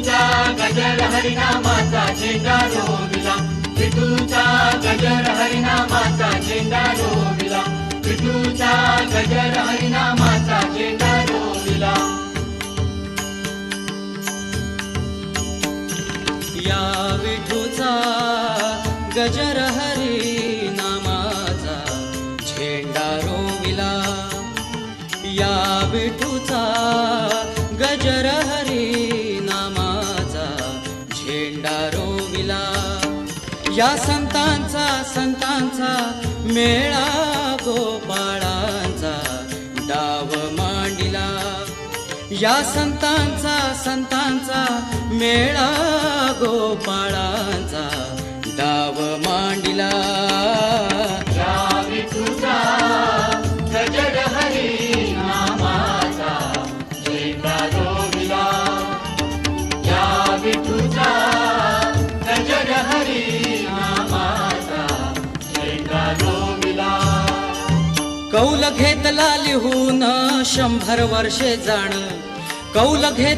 विठूचा गजर हरिनामाचा झेंडा रोविला. विठूचा गजर हरिनामाचा झेंडा रोविला. विठूचा गजर हरिनामाचा झेंडा रोविला. या विठूचा गजर हरी नामाचा झेंडा रोविला. या विठूचा रोविला या संतांचा संतांचा मेळा गोपाळांचा डाव मांडिला. या संतांचा संतांचा मेळा गोपाळांचा डाव मांडिला. या कौल घेतला लिहून शंभर वर्षे जाण. कौल घेत